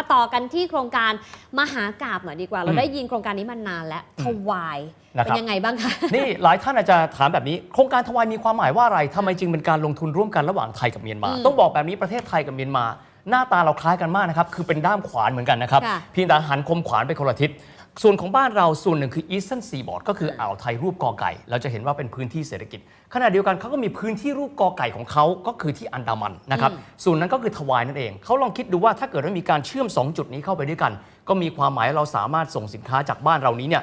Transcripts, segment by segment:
มาต่อกันที่โครงการมหากาบหน่อยดีกว่า เราอืมได้ยินโครงการนี้มานานแล้วทวายนะเป็ครับนยังไงบ้างคะนี่หลายท่านอาจจะถามแบบนี้ โครงการทวายมีความหมายว่าอะไรทำไมจึงเป็นการลงทุนร่วมกันระหว่างไทยกับเมียนมาอืมต้องบอกแบบนี้ประเทศไทยกับเมียนมาหน้าตาเราคล้ายกันมากนะครับ คือเป็นด้ามขวานเหมือนกันนะครับค่ะเพียงแต่หันคมขวานไปคนละทิศ ส่วนของบ้านเราส่วนหนึ่งคือ Eastern Seaboard ก็คืออ่าวไทยรูปกอไก่ เราจะเห็นว่าเป็นพื้นที่เศรษฐกิจ ขณะเดียวกันเขาก็มีพื้นที่รูปกอไก่ของเขาก็คือที่อันดามันนะครับอืมส่วนนั้นก็คือทวายนั่นเอง เขาลองคิดดูว่าถ้าเกิดว่ามีการเชื่อม 2 จุดนี้เข้าไปด้วยกัน ก็มีความหมายว่าเราสามารถส่งสินค้าจากบ้านเรานี้เนี่ย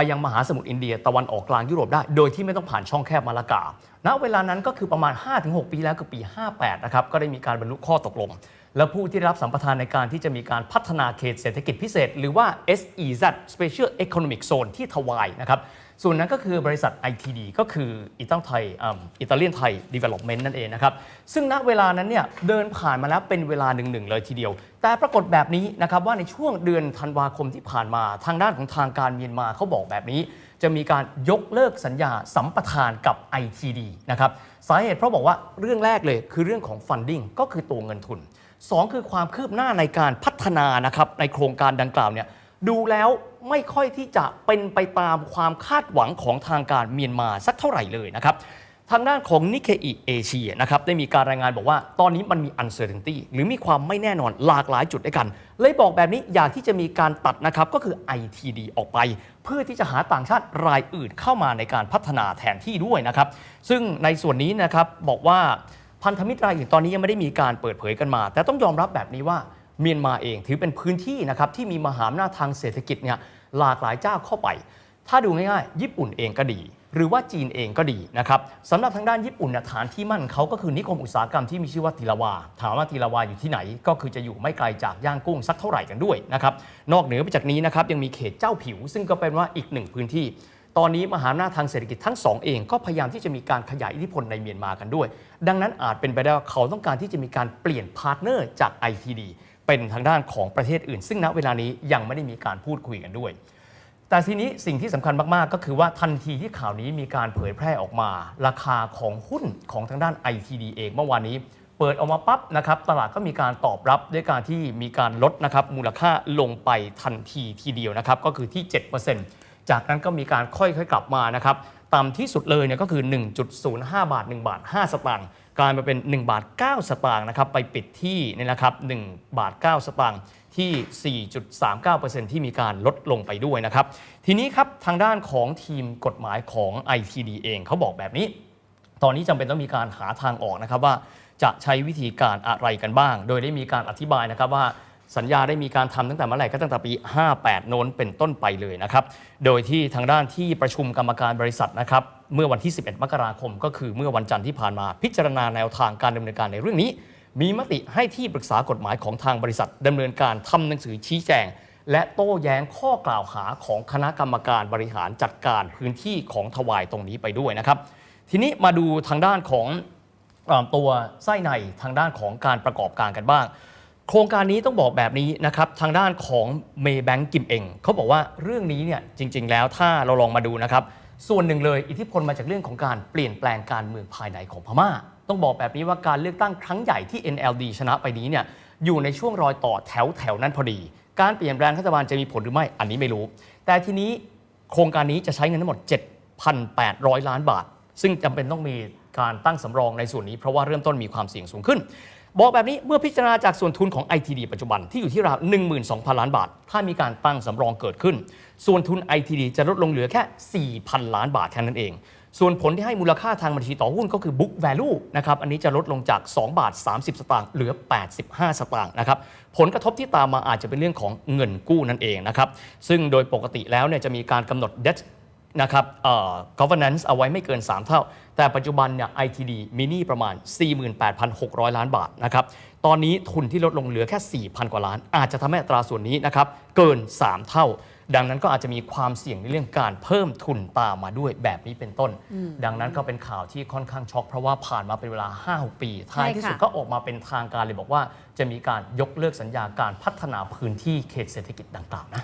ไปยังมหาสมุทรอินเดียตะวันออกกลางยุโรปได้ โดยที่ไม่ต้องผ่านช่องแคบมาลากา ณ เวลานั้นก็คือประมาณ 5-6 ปีแล้วคือปี 58 นะครับ ก็ได้มีการบรรลุข้อตกลง และผู้ที่ได้รับสัมปทานในการที่จะมีการพัฒนาเขตเศรษฐกิจพิเศษ หรือว่า SEZ Special Economic Zone ที่ทวายนะครับ ส่วนนั้นก็คือบริษัท ITD ก็คืออิตาไทยอิตาเลียนไทย Development นั่นเองนะครับ ซึ่งณเวลานั้นเนี่ยเดินผ่านมาแล้วเป็นเวลาหนึ่งๆเลยทีเดียว แต่ปรากฏแบบนี้นะครับว่าในช่วงเดือนธันวาคมที่ผ่านมาทางด้านของทางการเมียนมาเขาบอกแบบนี้ จะมีการยกเลิกสัญญาสัมปทานกับ ITD นะครับสาเหตุเพราะบอกว่าเรื่องแรกเลยคือเรื่องของ funding ก็คือตัวเงินทุนสองคือความคืบหน้าในการพัฒนานะครับในโครงการดังกล่าวเนี่ย ดูแล้วไม่ค่อยที่จะเป็นไปตามความคาดหวังของทางการเมียนมาสักเท่าไหร่เลยนะครับ ทางด้านของนิเคอิเอเชียนะครับได้มีการรายงานบอกว่าตอนนี้มันมี uncertainty หรือมีความไม่แน่นอนหลากหลายจุดด้วยกัน เลยบอกแบบนี้อยากที่จะมีการตัดนะครับก็คือ ITD ออกไป เพื่อที่จะหาต่างชาติรายอื่นเข้ามาในการพัฒนาแทนที่ด้วยนะครับ ซึ่งในส่วนนี้นะครับบอกว่าพันธมิตรรายอื่นตอนนี้ยังไม่ได้มีการเปิดเผยกันมา แต่ต้องยอมรับแบบนี้ว่า เมียนมาเอง ถือเป็นพื้นที่นะครับที่มีมหาอำนาจทางเศรษฐกิจเนี่ยหลากหลายเจ้าเข้าไป ถ้าดูง่ายๆญี่ปุ่นเองก็ดี หรือว่าจีนเองก็ดีนะครับสำหรับทางด้านญี่ปุ่นเนี่ยฐานที่มั่นเขาก็คือนิคมอุตสาหกรรมที่มีชื่อว่าทีลาวา ถามว่าทีลาวาอยู่ที่ไหน ก็คือจะอยู่ไม่ไกลจากย่างกุ้งสักเท่าไหร่กันด้วยนะครับนอกเหนือไปจากนี้นะครับยังมีเขตเจ้าผิว ซึ่งก็เป็นว่าอีกหนึ่งพื้นที่ตอนนี้มหาอำนาจทางเศรษฐกิจทั้งสองเองก็พยายามที่จะมีการขยายอิทธิพลในเมียนมากันด้วย ดังนั้นอาจเป็นไปได้ว่าเขาต้องการที่จะมีการเปลี่ยนพาร์ทเนอร์จาก ITD เป็นทางด้านของประเทศอื่น ซึ่งณเวลานี้ยังไม่ได้มีการพูดคุยกันด้วย แต่ทีนี้สิ่งที่สำคัญมาก ๆ ก็คือว่าทันทีที่ข่าวนี้มีการเผยแพร่ออกมา ราคาของหุ้นของทางด้าน ITD เองเมื่อวานนี้เปิดออกมาปั๊บนะครับตลาดก็มีการตอบรับด้วยการที่มีการลดนะครับมูลค่าลงไปทันทีทีเดียวนะครับก็คือที่ 7%จากนั้นก็มีการค่อยๆกลับมานะครับ ต่ำที่สุดเลยเนี่ยก็คือ 1.05 บาท 1 บาท 5 สตางค์กลายมาเป็น 1 บาท 9 สตางค์นะครับไปปิดที่นี่ยนะครับ1บาท 9 สตางค์ที่ 4.39%ที่มีการลดลงไปด้วยนะครับ ทีนี้ครับทางด้านของทีมกฎหมายของ ITD เองเขาบอกแบบนี้ ตอนนี้จำเป็นต้องมีการหาทางออกนะครับว่าจะใช้วิธีการอะไรกันบ้าง โดยได้มีการอธิบายนะครับว่า สัญญาได้มีการทำตั้งแต่เมื่อไหร่ก็ตั้งแต่ปี 58 โน้นเป็นต้นไปเลยนะครับ โดยที่ทางด้านที่ประชุมกรรมการบริษัทนะครับ เมื่อวันที่ 11 มกราคม ก็คือเมื่อวันจันทร์ที่ผ่านมาพิจารณาแนวทางการดำเนินการในเรื่องนี้ มีมติให้ที่ปรึกษากฎหมายของทางบริษัทดำเนินการทำหนังสือชี้แจง และโต้แย้งข้อกล่าวหาของคณะกรรมการบริหารจัดการพื้นที่ของทวายตรงนี้ไปด้วยนะครับ ทีนี้มาดูทางด้านของตัวไส้ในทางด้านของการประกอบการกันบ้าง โครงการนี้ต้องบอกแบบนี้นะครับทางด้านของเมย์แบงกิมเองเขาบอกว่าเรื่องนี้เนี่ยจริง ๆ แล้วถ้าเราลองมาดูนะครับ ส่วนหนึ่งเลยอิทธิพลมาจากเรื่องของการเปลี่ยนแปลงการเมืองภายในของพม่า ต้องบอกแบบนี้ว่าการเลือกตั้งครั้งใหญ่ที่ NLD ชนะไปนี้เนี่ยอยู่ในช่วงรอยต่อแถวแถวๆนั้นพอดี การเปลี่ยนแปลงรัฐบาลจะมีผลหรือไม่อันนี้ไม่รู้ แต่ทีนี้โครงการนี้จะใช้เงินทั้งหมด 7,800 ล้านบาท ซึ่งจำเป็นต้องมีการตั้งสำรองในส่วนนี้เพราะว่าเริ่มต้นมีความเสี่ยงสูงขึ้น บอกแบบนี้เมื่อพิจารณาจากส่วนทุนของ ITD ปัจจุบันที่อยู่ที่ราว 12,000 ล้านบาท ถ้ามีการตั้งสำรองเกิดขึ้น ส่วนทุน ITD จะลดลงเหลือแค่ 4,000 ล้านบาทแค่นั้นเอง ส่วนผลที่ให้มูลค่าทางบัญชีต่อหุ้นก็คือ book value นะครับ อันนี้จะลดลงจาก 2 บาท 30 สตางค์เหลือ 85 สตางค์นะครับ ผลกระทบที่ตามมาอาจจะเป็นเรื่องของเงินกู้นั่นเองนะครับ ซึ่งโดยปกติแล้วเนี่ยจะมีการกำหนด debt นะครับเอ่อ governance เอาไว้ไม่เกิน 3 เท่า แต่ปัจจุบันเนี่ย ITD มีหนี้ประมาณ 48,600 ล้านบาทนะครับ ตอนนี้ทุนที่ลดลงเหลือแค่ 4,000 กว่าล้าน อาจจะทำให้อัตราส่วนนี้นะครับ เกิน 3 เท่า ดังนั้นก็อาจจะมีความเสี่ยงในเรื่องการเพิ่มทุนตามมาด้วยแบบนี้เป็นต้น ดังนั้นก็เป็นข่าวที่ค่อนข้างช็อกเพราะว่าผ่านมาเป็นเวลา5-6ปี ท้ายที่สุดใช่ค่ะก็ออกมาเป็นทางการเลยบอกว่า จะมีการยกเลิกสัญญาการพัฒนาพื้นที่เขตเศรษฐกิจดังกล่าวนะ